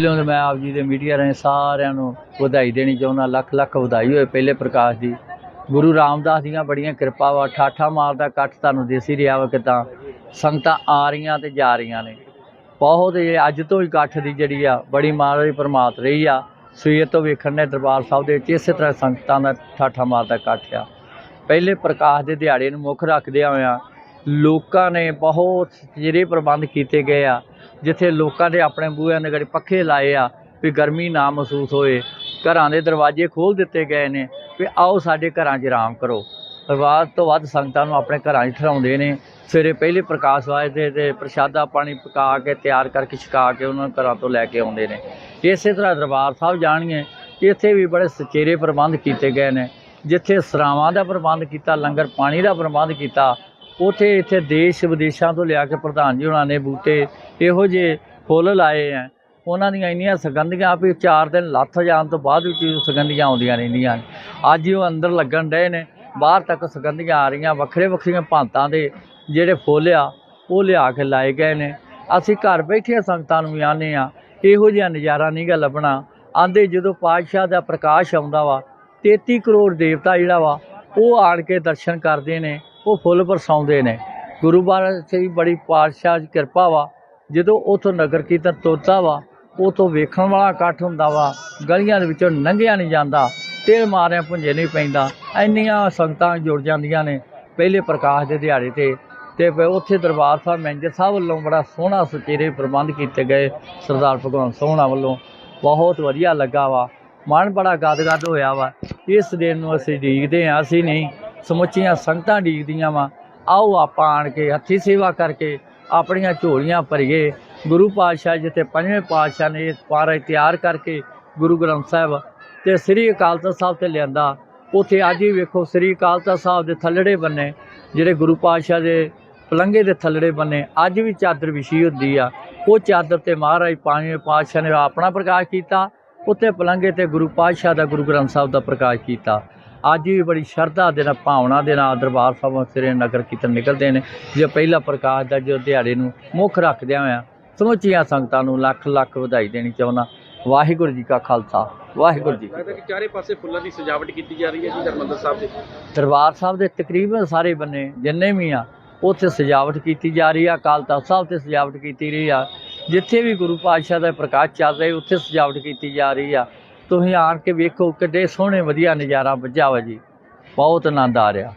ਮਾਧਿਅਮ ਤਾਂ ਮੈਂ ਆਪ ਜੀ ਦੇ ਮੀਡੀਆ ਰਾਹੀਂ ਸਾਰਿਆਂ ਨੂੰ ਵਧਾਈ ਦੇਣੀ ਚਾਹੁੰਦਾ, ਲੱਖ ਲੱਖ ਵਧਾਈ ਹੋਏ ਪਹਿਲੇ ਪ੍ਰਕਾਸ਼ ਦੀ ਗੁਰੂ ਰਾਮਦਾਸ ਦੀਆਂ ਬੜੀਆਂ ਕਿਰਪਾ ਵਾ ਠਾਠਾ ਮਾਰ ਦਾ ਇਕੱਠ ਤੁਹਾਨੂੰ ਦਿਸ ਹੀ ਰਿਹਾ ਵਾ ਕਿਦਾਂ? ਸੰਗਤਾਂ ਆ ਰਹੀਆਂ ਤੇ ਜਾ ਰਹੀਆਂ ਨੇ। ਬਹੁਤ ਇਹ ਅੱਜ ਤੋਂ ਹੀ ਇਕੱਠ ਦੀ ਜਿਹੜੀ ਆ, ਬੜੀ ਮਹਾਰਾਜ ਪ੍ਰਮਾਤ ਰਹੀ ਆ। ਸਵੇਰ ਤੋਂ ਵੇਖਣ ਨੇ ਦਰਬਾਰ ਸਾਹਿਬ ਦੇ ਵਿੱਚ ਇਸੇ ਤਰ੍ਹਾਂ ਸੰਗਤਾਂ ਦਾ ਠਾਠਾ ਮਾਰ ਦਾ ਇਕੱਠ ਆ। ਪਹਿਲੇ ਪ੍ਰਕਾਸ਼ ਦੇ ਦਿਹਾੜੇ ਨੂੰ ਮੁੱਖ ਰੱਖਦਿਆਂ ਹੋਇਆਂ ਲੋਕਾਂ ਨੇ ਬਹੁਤ ਜਿਹੜੇ ਪ੍ਰਬੰਧ ਕੀਤੇ ਗਏ ਆ। ਜਿੱਥੇ ਲੋਕਾਂ ਦੇ ਆਪਣੇ ਬੂਹਿਆਂ ਦੇ ਗੜੀ ਪੱਖੇ ਲਾਏ ਆ ਵੀ ਗਰਮੀ ਨਾ ਮਹਿਸੂਸ ਹੋਏ, ਘਰਾਂ ਦੇ ਦਰਵਾਜ਼ੇ ਖੋਲ ਦਿੱਤੇ ਗਏ ਨੇ ਵੀ ਆਓ ਸਾਡੇ ਘਰਾਂ 'ਚ ਆਰਾਮ ਕਰੋ। ਵੱਧ ਤੋਂ ਵੱਧ ਸੰਗਤਾਂ ਨੂੰ ਆਪਣੇ ਘਰਾਂ 'ਚ ਠਹਿਰਾਉਂਦੇ ਨੇ। ਸਵੇਰੇ ਪਹਿਲੇ ਪ੍ਰਕਾਸ਼ ਵਾਸਤੇ ਤੇ ਪ੍ਰਸ਼ਾਦਾ ਪਾਣੀ ਪਕਾ ਕੇ, ਤਿਆਰ ਕਰਕੇ ਛਕਾ ਕੇ ਉਹਨਾਂ ਨੂੰ ਘਰਾਂ ਤੋਂ ਲੈ ਕੇ ਆਉਂਦੇ ਨੇ। ਇਸੇ ਤਰ੍ਹਾਂ ਦਰਬਾਰ ਸਾਹਿਬ ਜਾਣਗੇ ਇੱਥੇ ਵੀ ਬੜੇ ਸਚੇਰੇ ਪ੍ਰਬੰਧ ਕੀਤੇ ਗਏ ਨੇ। ਜਿੱਥੇ ਸਰਾਵਾਂ ਦਾ ਪ੍ਰਬੰਧ ਕੀਤਾ, ਲੰਗਰ ਪਾਣੀ ਦਾ ਪ੍ਰਬੰਧ ਕੀਤਾ ਉਥੇ ਇੱਥੇ ਦੇਸ਼ ਵਿਦੇਸ਼ਾਂ ਤੋਂ ਲਿਆ ਕੇ ਪ੍ਰਧਾਨ ਜੀ ਉਹਨਾਂ ਨੇ ਬੂਟੇ, ਇਹੋ ਜਿਹੇ ਫੁੱਲ ਲਾਏ ਆ। ਉਹਨਾਂ ਦੀਆਂ ਇੰਨੀਆਂ ਸੁਗੰਧੀਆਂ ਵੀ 4 ਦਿਨ ਲੱਥ ਜਾਣ ਤੋਂ ਬਾਅਦ ਵੀ ਸੁਗੰਧੀਆਂ ਆਉਂਦੀਆਂ ਰਹਿੰਦੀਆਂ ਅੱਜ ਹੀ ਉਹ ਅੰਦਰ ਲੱਗਣ ਡਏ ਨੇ, ਬਾਹਰ ਤੱਕ ਸੁਗੰਧੀਆਂ ਆ ਰਹੀਆਂ ਵੱਖਰੇ ਵੱਖਰੀਆਂ ਭਾਂਤਾਂ ਦੇ ਜਿਹੜੇ ਫੁੱਲ ਆ, ਉਹ ਲਿਆ ਕੇ ਲਾਏ ਗਏ ਨੇ। ਅਸੀਂ ਘਰ ਬੈਠੇ ਸੰਗਤਾਂ ਨੂੰ ਵੀ ਆਨੇ ਆ ਇਹੋ ਜਿਹਾ ਨਜ਼ਾਰਾ ਨਹੀਂ ਗਾ ਲੱਭਣਾ। ਆਂਦੇ ਜਦੋਂ ਪਾਤਸ਼ਾਹ ਦਾ ਪ੍ਰਕਾਸ਼ ਆਉਂਦਾ ਵਾ 33 ਕਰੋੜ ਦੇਵਤਾ ਜਿਹੜਾ ਵਾ, ਉਹ ਆਣ ਕੇ ਦਰਸ਼ਨ ਕਰਦੇ ਨੇ। ਉਹ ਫੁੱਲ ਬਰਸਾਉਂਦੇ ਨੇ। ਗੁਰੂ ਮਹਾਰਾਜ ਸੇ ਬੜੀ ਪਾਤਸ਼ਾਹ ਦੀ ਕਿਰਪਾ ਵਾ, ਜਦੋਂ ਉਥੋਂ ਨਗਰ ਕੀਰਤਨ ਤੁਰਦਾ ਵਾ, ਉਥੋਂ ਵੇਖਣ ਵਾਲਾ ਇਕੱਠ ਹੁੰਦਾ ਵਾ, ਗਲੀਆਂ ਦੇ ਵਿੱਚੋਂ ਲੰਘਿਆ ਨਹੀਂ ਜਾਂਦਾ, ਤੇਲ ਮਾਰਿਆ ਪੁੰਜੇ ਨਹੀਂ ਪੈਂਦਾ, ਇੰਨੀਆਂ ਸੰਗਤਾਂ ਜੁੜ ਜਾਂਦੀਆਂ ਨੇ ਪਹਿਲੇ ਪ੍ਰਕਾਸ਼ ਦੇ ਦਿਹਾੜੇ ਤੇ। ਤੇ ਉੱਥੇ ਦਰਬਾਰ ਸਾਹਿਬ ਮੈਨੇਜਰ ਸਾਹਿਬ ਵੱਲੋਂ ਬੜਾ ਸੋਹਣਾ ਸੁਚੇਰੇ ਪ੍ਰਬੰਧ ਕੀਤੇ ਗਏ ਸਰਦਾਰ ਭਗਵੰਤ ਸੋਹਣਾ ਵੱਲੋਂ। ਬਹੁਤ ਵਧੀਆ ਲੱਗਾ ਵਾ। ਮਨ ਬੜਾ ਗਦਗਦ ਹੋਇਆ ਵਾ। ਇਸ ਦਿਨ ਨੂੰ ਅਸੀਂ ਡੀਕਦੇ ਹਾਂ, ਅਸੀਂ ਨਹੀਂ ਸਮੁੱਚੀਆਂ ਸੰਗਤਾਂ ਡੀਕਦੀਆਂ ਵਾ। ਆਓ ਆਪਾਂ ਆਣ ਕੇ ਹੱਥੀ ਸੇਵਾ ਕਰਕੇ ਆਪਣੀਆਂ ਝੋਲੀਆਂ ਭਰੀਏ। ਗੁਰੂ ਪਾਤਸ਼ਾਹ ਜਿੱਥੇ ਪੰਜਵੇਂ ਪਾਤਸ਼ਾਹ ਨੇ ਇਹ ਪਾਰਾ ਤਿਆਰ ਕਰਕੇ ਗੁਰੂ ਗ੍ਰੰਥ ਸਾਹਿਬ ਤੇ ਸ੍ਰੀ ਅਕਾਲ ਤਖਤ ਸਾਹਿਬ ਤੇ ਲਿਆਂਦਾ। ਉੱਥੇ ਅੱਜ ਹੀ ਵੇਖੋ ਸ੍ਰੀ ਅਕਾਲ ਤਖਤ ਸਾਹਿਬ ਦੇ ਥੱਲੜੇ ਬੰਨੇ, ਜਿਹੜੇ ਗੁਰੂ ਪਾਤਸ਼ਾਹ ਦੇ ਪਲੰਘੇ ਦੇ ਥੱਲੜੇ ਬੰਨੇ, ਅੱਜ ਵੀ ਚਾਦਰ ਵਿਛੀ ਹੁੰਦੀ ਆ। ਉਹ ਚਾਦਰ ਤੇ ਮਹਾਰਾਜ ਪੰਜਵੇਂ ਪਾਤਸ਼ਾਹ ਨੇ ਆਪਣਾ ਪ੍ਰਕਾਸ਼ ਕੀਤਾ ਉੱਤੇ ਪਲੰਘੇ ਤੇ ਗੁਰੂ ਪਾਤਸ਼ਾਹ ਦਾ ਗੁਰੂ ਗ੍ਰੰਥ ਸਾਹਿਬ ਦਾ ਪ੍ਰਕਾਸ਼ ਕੀਤਾ। ਅੱਜ ਵੀ ਬੜੀ ਸ਼ਰਧਾ ਦੇ ਨਾਲ ਭਾਵਨਾ ਦੇ ਨਾਲ ਦਰਬਾਰ ਸਾਹਿਬੋਂ ਸ੍ਰੀ ਨਗਰ ਕੀਰਤਨ ਨਿਕਲਦੇ ਨੇ ਜੇ ਪਹਿਲਾ ਪ੍ਰਕਾਸ਼ ਦਾ ਜੋ ਦਿਹਾੜੇ ਨੂੰ ਮੁੱਖ ਰੱਖਦਿਆਂ ਹੋਇਆਂ ਸਮੁੱਚੀਆਂ ਸੰਗਤਾਂ ਨੂੰ ਲੱਖ ਲੱਖ ਵਧਾਈ ਦੇਣੀ ਚਾਹੁੰਦਾ। ਵਾਹਿਗੁਰੂ ਜੀ ਕਾ ਖਾਲਸਾ ਵਾਹਿਗੁਰੂ ਜੀ ਕੀ ਚਾਰੇ ਪਾਸੇ ਫੁੱਲਾਂ ਦੀ ਸਜਾਵਟ ਕੀਤੀ ਜਾ ਰਹੀ ਹੈ ਜੀ ਹਰਮੰਦਰ ਸਾਹਿਬ ਦੇ। ਦਰਬਾਰ ਸਾਹਿਬ ਦੇ ਤਕਰੀਬਨ ਸਾਰੇ ਬੰਨੇ ਜਿੰਨੇ ਵੀ ਆ ਉੱਥੇ ਸਜਾਵਟ ਕੀਤੀ ਜਾ ਰਹੀ ਆ ਅਕਾਲ ਤਖਤ ਸਾਹਿਬ ਤੇ ਸਜਾਵਟ ਕੀਤੀ ਰਹੀ ਆ। ਜਿੱਥੇ ਵੀ ਗੁਰੂ ਪਾਤਸ਼ਾਹ ਦਾ ਪ੍ਰਕਾਸ਼ ਚੱਲ ਰਿਹਾ ਉੱਥੇ ਸਜਾਵਟ ਕੀਤੀ ਜਾ ਰਹੀ ਆ। ਤੁਸੀਂ ਆਣ ਕੇ ਵੇਖੋ ਕਿੱਡੇ ਸੋਹਣੇ, ਵਧੀਆ ਨਜ਼ਾਰਾ ਵੱਜਾ ਵਾ ਜੀ। ਬਹੁਤ ਆਨੰਦ ਆ ਰਿਹਾ।